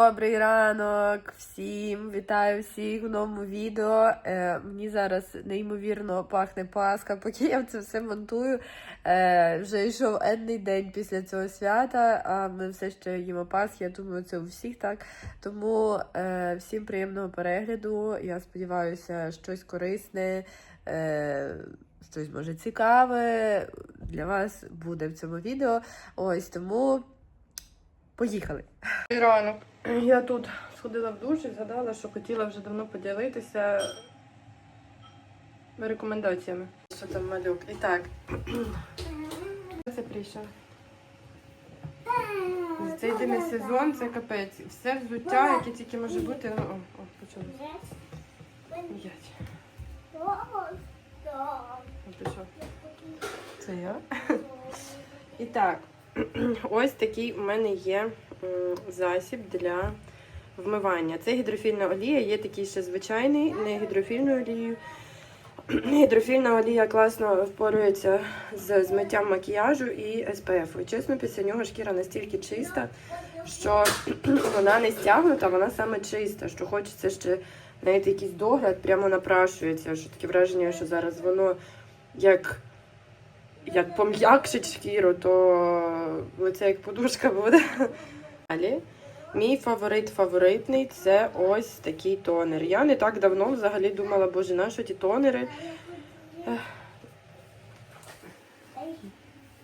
Добрий ранок всім! Вітаю всіх в новому відео. Е, мені зараз неймовірно пахне Пасха, поки я це все монтую. Е, вже йшов енний день після цього свята, а ми все ще їмо Пасхи. Я думаю, це у всіх так. Тому е, всім приємного перегляду. Я сподіваюся, щось корисне, е, щось може цікаве для вас буде в цьому відео. Ось тому поїхали. Ранок. Я тут сходила в душ і згадала, що хотіла вже давно поділитися рекомендаціями. Що там малюк? І так. Це прийшов. Цей дивний сезон це капець. Все взуття, яке тільки може бути. Ну, о, о, почалося. Це я. І так, ось такий у мене є засіб для вмивання. Це гідрофільна олія, є такий ще звичайний, не гідрофільною олією. Гідрофільна олія класно впорується з змиттям макіяжу і СПФ. Чесно, після нього шкіра настільки чиста, що вона не стягнута, вона саме чиста, що хочеться ще навіть якийсь догляд прямо напрашується. Що таке враження, що зараз воно як як пом'якшить шкіру, то лице як подушка буде. Далі. Мій фаворит фаворитний це ось такий тонер. Я не так давно взагалі думала, боже, на що ті тонери?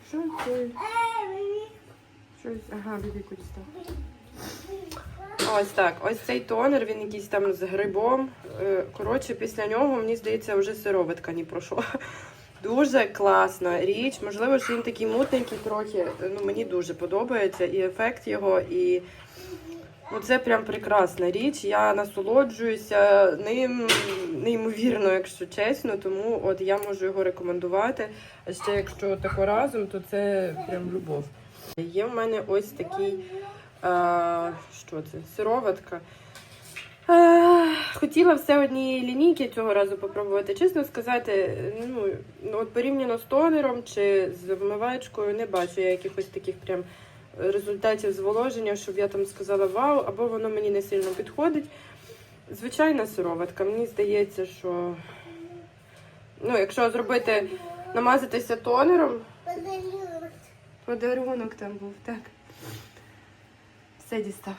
Що це? Щось, ага, бібі дістав. Ось так. Ось цей тонер, він якийсь там з грибом. Е, Коротше, після нього, мені здається, вже сироватка не пройшла. Дуже класна річ. Можливо, що він такий мутненький трохи. Ну, мені дуже подобається і ефект його, і ну, це прям прекрасна річ. Я насолоджуюся ним неймовірно, якщо чесно. Тому от я можу його рекомендувати. А ще якщо тако разом, то це прям любов. Є в мене ось такий. А, що це? Сироватка. Хотіла все однієї лінійки цього разу попробувати. Чесно сказати, ну, от порівняно з тонером чи з вмивачкою не бачу я якихось таких прям результатів зволоження, щоб я там сказала вау, або воно мені не сильно підходить. Звичайна сироватка. Мені здається, що ну, якщо зробити, намазатися тонером, подарунок там був, так. Все дістав.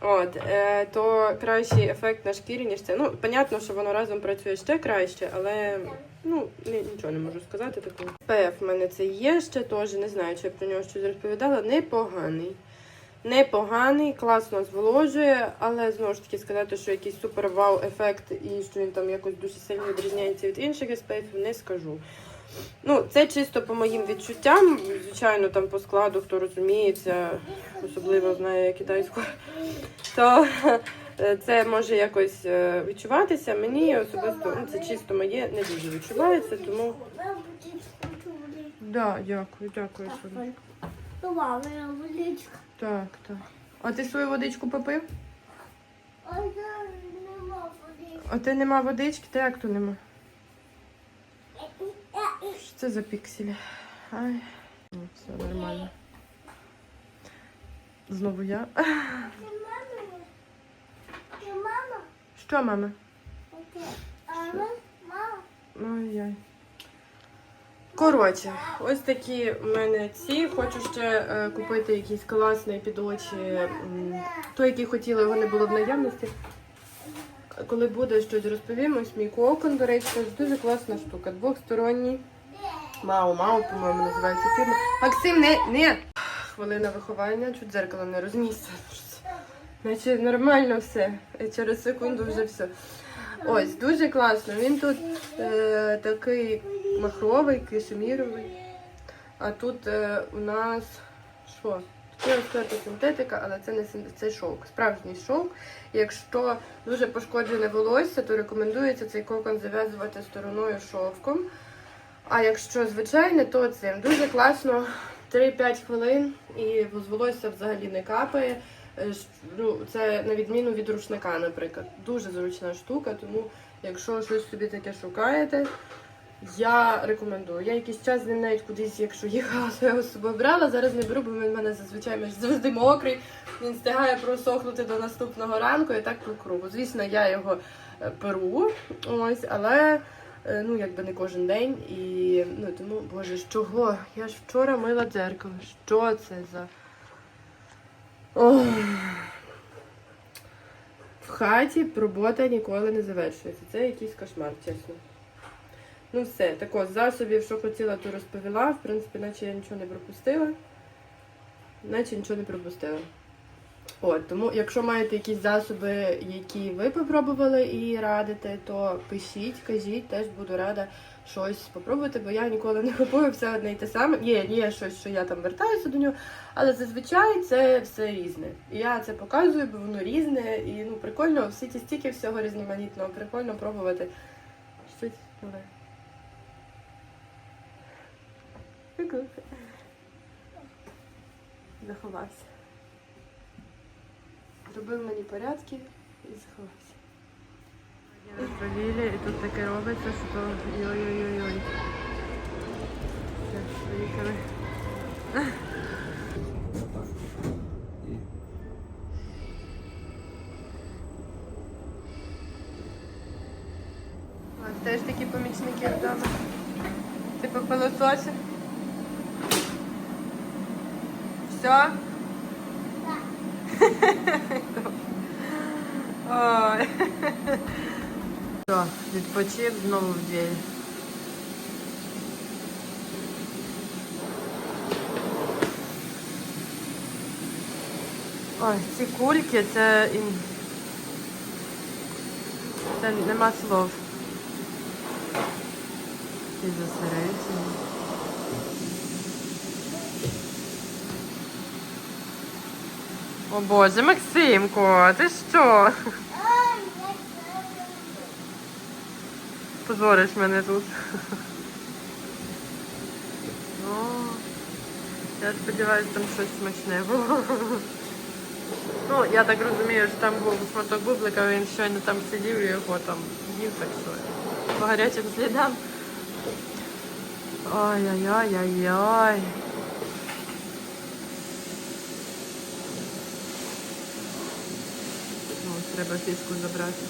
От, е, то кращий ефект на шкірі, ніж це. Ну, понятно, що воно разом працює ще краще, але ну, ні- нічого не можу сказати такого. ПФ в мене це є ще теж, не знаю, чи я про нього щось розповідала. Непоганий. Непоганий, класно зволожує, але знову ж таки сказати, що якийсь супер вау ефект і що він там якось дуже сильно відрізняється від інших SPF, не скажу. Ну, це чисто по моїм відчуттям. Звичайно, там по складу, хто розуміється, особливо знає китайську, то е, це може якось е, відчуватися. Мені особисто ну, це чисто моє, не дуже відчувається, тому. Да, дякую, дякую. Водичка. Так, так. А ти свою водичку попив? А я нема водички. А ти нема водички? Та як то нема? Що це за пікселі? Ай. Ну, все нормально. Знову я. Ти мама? Ти? Що, мама? А? Мама? Ой-ой. Коротше, ось такі в мене ці. Хочу ще е, купити якийсь класний під очі. Той, який хотіла, його не було в наявності. Коли буде щось розповім, мій кокон, до речі, це дуже класна штука. Двохсторонній. Мау, мау, по-моєму, називається фірма. Максим, не, не! Хвилина виховання, чуть дзеркало не розмісся. Наче нормально все. Через секунду вже все. Ось, дуже класно. Він тут е, такий махровий, кишеміровий. А тут е, у нас що? Це розкрита синтетика, але це не це шовк. Справжній шовк. Якщо дуже пошкоджене волосся, то рекомендується цей кокон зав'язувати стороною шовком. А якщо звичайне, то цим дуже класно 3-5 хвилин і з волосся взагалі не капає. Е, ну, Це на відміну від рушника, наприклад. Дуже зручна штука, тому якщо щось собі таке шукаєте, Я рекомендую. Я якийсь час з ним навіть кудись, якщо їхала, то я його з собою брала. Зараз не беру, бо він в мене зазвичай завжди мокрий. Він встигає просохнути до наступного ранку і так по кругу. Звісно, я його е, перу, ось, але е, ну якби не кожен день. І ну тому, боже, з чого? Я ж вчора мила дзеркало. Що це за. Ох. В хаті робота ніколи не завершується. Це якийсь кошмар, чесно. Ну все, так ось, засобів, що хотіла, то розповіла. В принципі, наче я нічого не пропустила. Наче нічого не пропустила. От, тому, якщо маєте якісь засоби, які ви попробували і радите, то пишіть, кажіть, теж буду рада щось спробувати, бо я ніколи не купую все одне і те саме. Є, є щось, що я там вертаюся до нього, але зазвичай це все різне. І я це показую, бо воно різне, і ну прикольно, всі ті стільки всього різноманітного, прикольно пробувати щось нове. Ку-ку. Заховався. Робив мені порядки і заховався. Розвалили, і тут таке робиться, що йой-йой-йой. Все, поїхали. Теж такі помічники вдома. Типу пилососів. Все? Ой. Все, відпочив знову в двері. Ой, ці кульки, це Це нема слов. І зосереджені. О Боже, Максимко, ти що? Позориш мене тут. О, я сподіваюся, там щось смачне було. Ну, я так розумію, що там був шматок бублика, він щойно там сидів і його там їв, так що по гарячим слідам. Ой-ой-ой-ой-ой. Треба фішку забрати.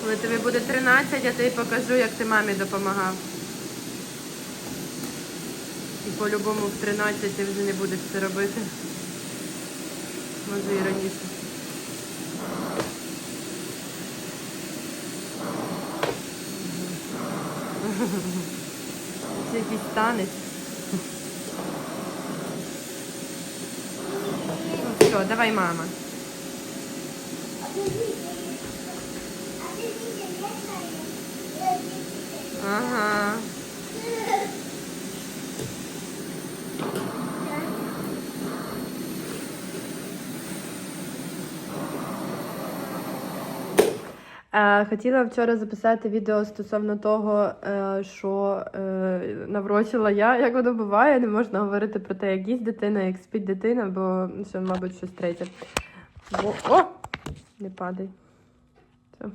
Коли тобі буде 13, я тобі покажу, як ти мамі допомагав. І по-любому в 13 ти вже не будеш це робити. Може і раніше. Це якийсь танець. Ну все, давай, мама. Ага. Хотіла вчора записати відео стосовно того, е, що е, наврочила я, як воно буває, не можна говорити про те, як їсть дитина, як спить дитина, бо це, мабуть, щось третє. Бо... О! Не падай. Все.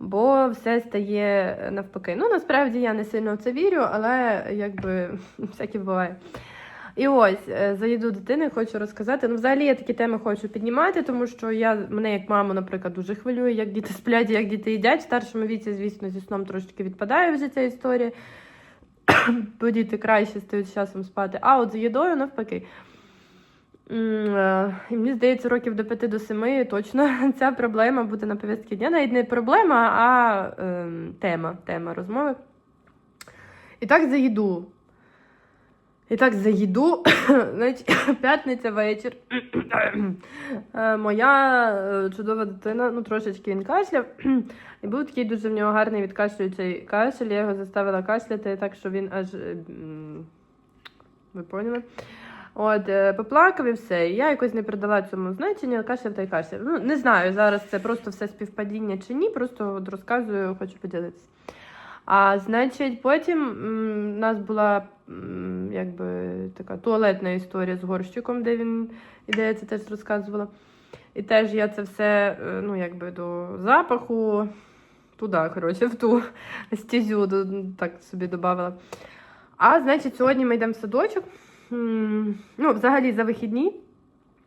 Бо все стає навпаки. Ну, насправді я не сильно в це вірю, але якби всяке буває. І ось е, за дитини хочу розказати. Ну, взагалі я такі теми хочу піднімати, тому що я мене як маму, наприклад, дуже хвилює, як діти сплять, як діти їдять. В старшому віці, звісно, зі сном трошки відпадає вже ця історія. Бо діти краще стають з часом спати. А от з їдою навпаки. Е, І мені здається, років до 5 до 7 точно ця проблема буде на повістці дня. Навіть не проблема, а е, тема, тема розмови. І так за їду. І так за їду, значить, п'ятниця вечір. Е, Моя е, чудова дитина, ну трошечки він кашляв. І був такий дуже в нього гарний відкашлюючий кашель. Я його заставила кашляти, так що він аж. е, Ви поняли? От, е, поплакав і все. І я якось не придала цьому значення, кашляв та й кашляв. Ну, не знаю, зараз це просто все співпадіння чи ні, просто от розказую, хочу поділитися. А значить, потім у нас була якби така туалетна історія з горщиком, де він ідея це теж розказувала. І теж я це все, е, ну, якби до запаху, туди, коротше, в ту стезю до- так собі додавала. А значить, сьогодні ми йдемо в садочок. Ну, взагалі за вихідні.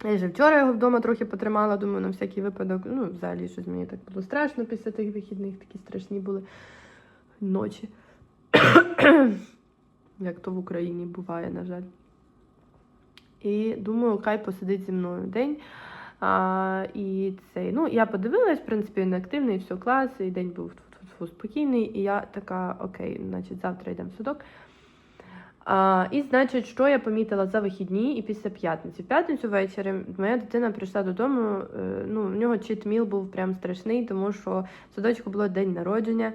Я вже вчора його вдома трохи потримала, думаю, на всякий випадок. Ну, взагалі, щось мені так було страшно після тих вихідних, такі страшні були ночі. Як то в Україні буває, на жаль. І думаю, хай посидить зі мною день. А, і цей, ну, я подивилась, в принципі, він активний, все клас, і день був спокійний, і я така, окей, значить, завтра йдемо в садок. А, і значить, що я помітила за вихідні і після п'ятниці. В п'ятницю ввечері моя дитина прийшла додому. е, Ну, в нього читміл був прям страшний, тому що садочку було день народження,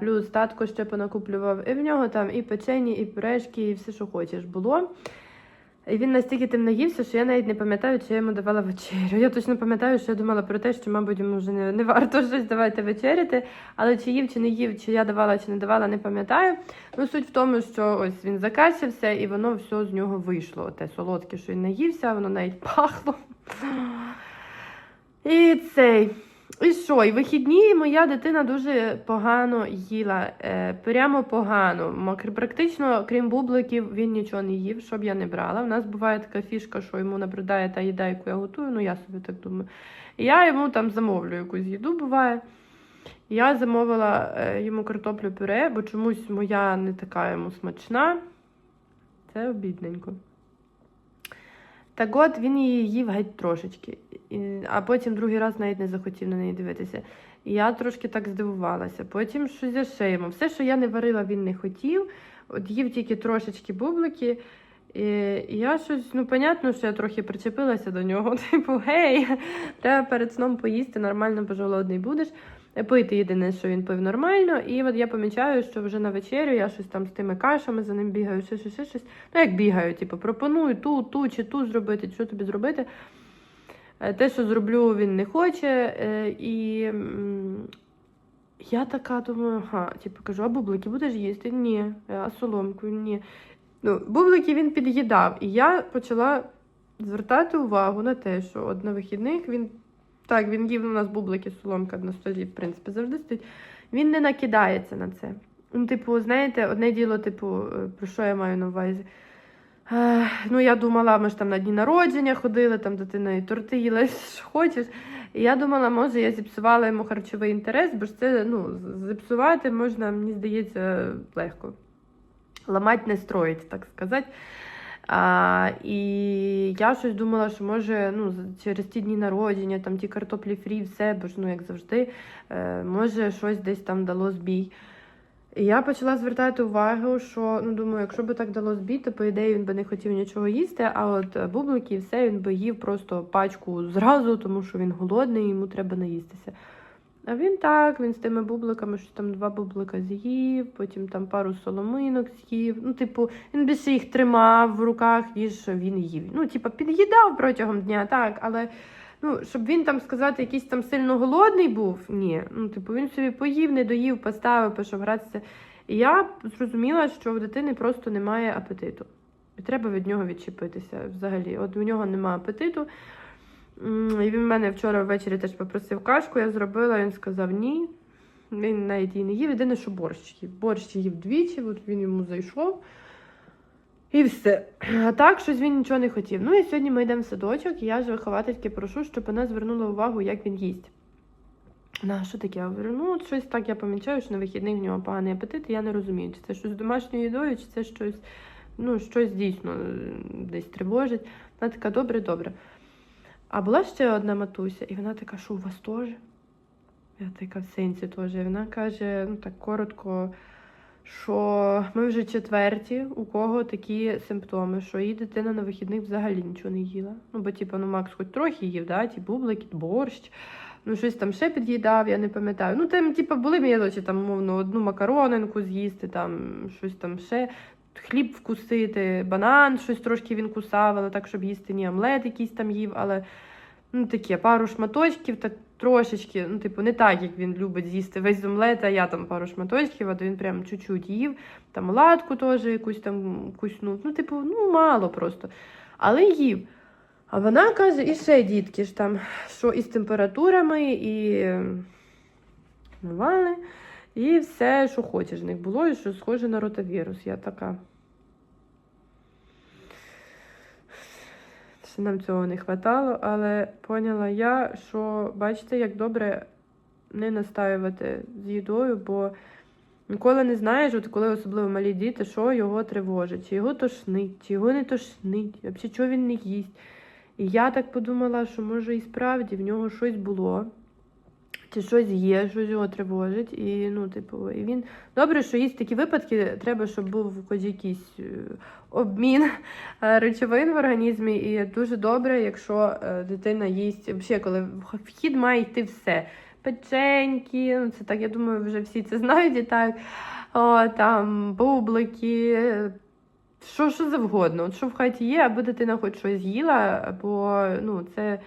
плюс татко ще понакуплював. І в нього там і печені, і пюрешки, і все, що хочеш, було. І він настільки тим наївся, що я навіть не пам'ятаю, чи я йому давала вечерю. Я точно пам'ятаю, що я думала про те, що, мабуть, йому вже не, не варто щось давати вечеряти. Але чи їв, чи не їв, чи я давала, чи не давала, не пам'ятаю. Ну, суть в тому, що ось він закашлявся, і воно все з нього вийшло. Те солодке, що він наївся, воно навіть пахло. І цей. І що? І вихідні моя дитина дуже погано їла. Е, прямо погано. Практично, крім бубликів, він нічого не їв, щоб я не брала. У нас буває така фішка, що йому набридає та їда, яку я готую. Ну, я собі так думаю. Я йому там замовлю якусь їду, буває. Я замовила е, йому картоплю пюре, бо чомусь моя не така йому смачна. Це обідненько. Так от він її їв геть трошечки, а потім другий раз навіть не захотів на неї дивитися. І я трошки так здивувалася. Потім щось ще йому. Все, що я не варила, він не хотів. От їв тільки трошечки бублики. І я щось, ну, понятно, що я трохи причепилася до нього. Типу, гей, треба перед сном поїсти, нормально, бо ж голодний будеш. Пити єдине, що він пив нормально. І от я помічаю, що вже на вечерю я щось там з тими кашами за ним бігаю, ще, ще щось. Ну, як бігаю, типу, пропоную ту, ту чи ту зробити, що тобі зробити. Е, Те, що зроблю, він не хоче. е, І я така думаю, ага, типу, кажу, а бублики будеш їсти? Ні. «Е, А соломку? Ні. Ну, бублики він під'їдав. І я почала звертати увагу на те, що от на вихідних він. Так, він їв у нас бублики, соломка на столі, в принципі, завжди стоїть. Він не накидається на це. Ну, типу, знаєте, одне діло, типу, е, про що я маю на увазі? Е, ну, я думала, ми ж там на дні народження ходили, там дитина і торти їла, що хочеш. І я думала, може, я зіпсувала йому харчовий інтерес, бо ж це ну, зіпсувати можна, мені здається, легко. Ламати не строїть, так сказати. А, і я щось думала, що може ну, через ті дні народження, там ті картоплі фрі, все, бо ж ну, як завжди, е, може щось десь там дало збій. І я почала звертати увагу, що ну думаю, якщо би так дало збій, то по ідеї він би не хотів нічого їсти. А от е, бублики і все він би їв просто пачку зразу, тому що він голодний, йому треба наїстися. А він так, він з тими бубликами, що там два бублика з'їв, потім там пару соломинок з'їв. Ну, типу, він більше їх тримав в руках, ніж він їв. Ну, типу, під'їдав протягом дня, так, але ну, щоб він там сказати, якийсь там сильно голодний був, ні. Ну, типу, він собі поїв, не доїв, поставив, пішов гратися. І я зрозуміла, що в дитини просто немає апетиту. І треба від нього відчепитися взагалі. От у нього немає апетиту. І він мене вчора ввечері теж попросив кашку, я зробила, він сказав ні. Він навіть її не їв. Єдине, що борщ їв. Борщ їв двічі, от він йому зайшов. І все. А так, щось він нічого не хотів. Ну і сьогодні ми йдемо в садочок, і я ж виховательки прошу, щоб вона звернула увагу, як він їсть. На що таке? Я говорю, ну щось так я помічаю, що на вихідних в нього поганий апетит, і я не розумію, чи це щось з домашньою їдою, чи це щось, ну, щось дійсно е, десь тривожить. Вона така, добре, добре. А була ще одна матуся, і вона така, що у вас теж? Я така в сенсі теж. І вона каже, ну так коротко, що ми вже четверті, у кого такі симптоми, що її дитина на вихідних взагалі нічого не їла. Ну, бо, типу, ну, Макс хоч трохи їв, да? ті бублики, борщ, ну щось там ще під'їдав, я не пам'ятаю. Ну, там, типу, були мілочі, там, умовно, одну макаронинку з'їсти, там, щось там ще. Хліб вкусити, банан, щось трошки він кусав, але так, щоб їсти ні омлет якийсь там їв, але ну, таке, пару шматочків, так трошечки, ну, типу, не так, як він любить з'їсти весь омлет, а я там пару шматочків, а то він прям чуть-чуть їв, там оладку теж якусь там куснув. Ну, типу, ну, мало просто. Але їв. А вона каже, і ще дітки ж там, що із температурами, і ем, навали, і все, що хочеш в них було, і що схоже на ротавірус. Я така. Ще нам цього не хватало, але поняла я, що бачите, як добре не настаювати з їдою, бо ніколи не знаєш, от коли особливо малі діти, що його тривожить, чи його тошнить, чи його не тошнить, взагалі, чого він не їсть. І я так подумала, що може і справді в нього щось було, чи щось є, щось його тривожить. І, ну, типу, і він добре, що є такі випадки, треба, щоб був хоч якийсь е, обмін е, речовин в організмі. І дуже добре, якщо е, дитина їсть, взагалі, коли вхід має йти все. Печеньки, ну це так, я думаю, вже всі це знають і так. О, там бублики, що, що завгодно. От що в хаті є, аби дитина хоч щось їла, бо ну, це,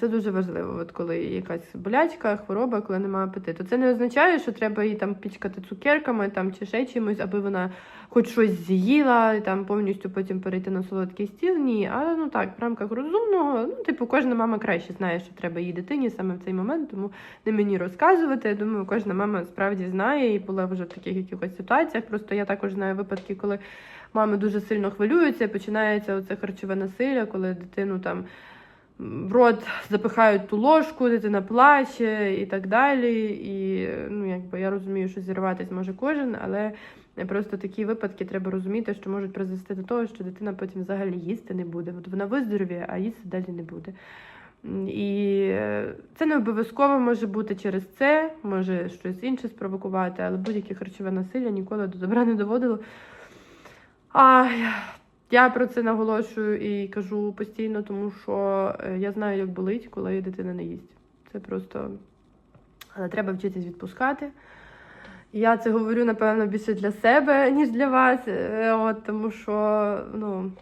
це дуже важливо. От коли якась болячка, хвороба, коли немає апетиту. Це не означає, що треба її там пічкати цукерками там, чи ще чимось, аби вона хоч щось з'їла, там повністю потім перейти на солодкий стіл. Ні, а ну так, в рамках розумного, ну, типу, кожна мама краще знає, що треба їй дитині саме в цей момент, тому не мені розказувати. Я думаю, кожна мама справді знає і була вже в таких якихось ситуаціях. Просто я також знаю випадки, коли мами дуже сильно хвилюються, починається оце харчове насилля, коли дитину там в рот запихають ту ложку, дитина плаче і так далі. І ну, якби я розумію, що зірватись може кожен, але просто такі випадки треба розуміти, що можуть призвести до того, що дитина потім взагалі їсти не буде. От вона виздоровіє, а їсти далі не буде. І це не обов'язково може бути через це, може щось інше спровокувати, але будь-яке харчове насилля ніколи до добра не доводило. А я- про це наголошую і кажу постійно, тому що е, я знаю, як болить, коли дитина не їсть. Це просто але треба вчитись відпускати. Я це говорю, напевно, більше для себе, ніж для вас. е, От, тому що ну,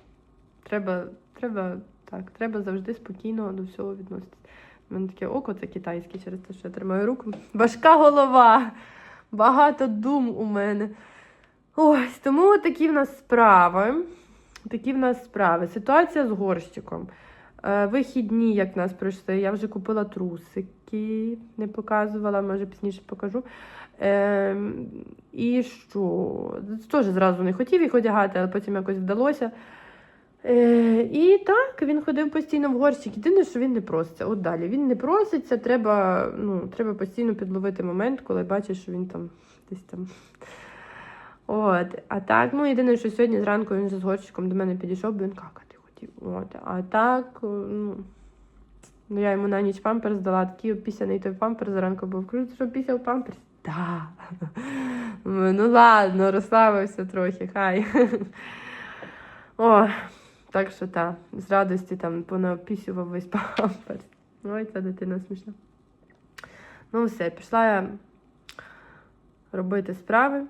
треба, треба, так, треба завжди спокійно до всього відноситися. У мене таке око це китайське через те, що я тримаю руку. Важка голова, багато дум у мене. Ось, тому такі в нас справи. Такі в нас справи. Ситуація з горщиком. Е, Вихідні, як в нас пройшли, я вже купила трусики, не показувала, може пізніше покажу. Е, і що? Теж зразу не хотів їх одягати, але потім якось вдалося. Е, і так, він ходив постійно в горщик. Єдине, що він не проситься. От далі. Він не проситься, треба, ну, треба постійно підловити момент, коли бачиш, що він там десь там. От, а так, ну єдине, що сьогодні зранку він з горщиком до мене підійшов, бо він какати хотів. От, а так, ну, ну я йому на ніч памперс дала, такий опісяний той памперс зранку був. Кажу, ти що пісяв памперс? Да. Ну ладно, розслабився трохи, хай. О, так що так, з радості там понапісював весь памперс. Ой, ця дитина смішна. Ну, все, пішла я робити справи.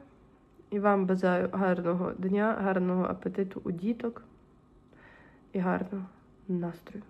І вам бажаю гарного дня, гарного апетиту у діток і гарного настрою.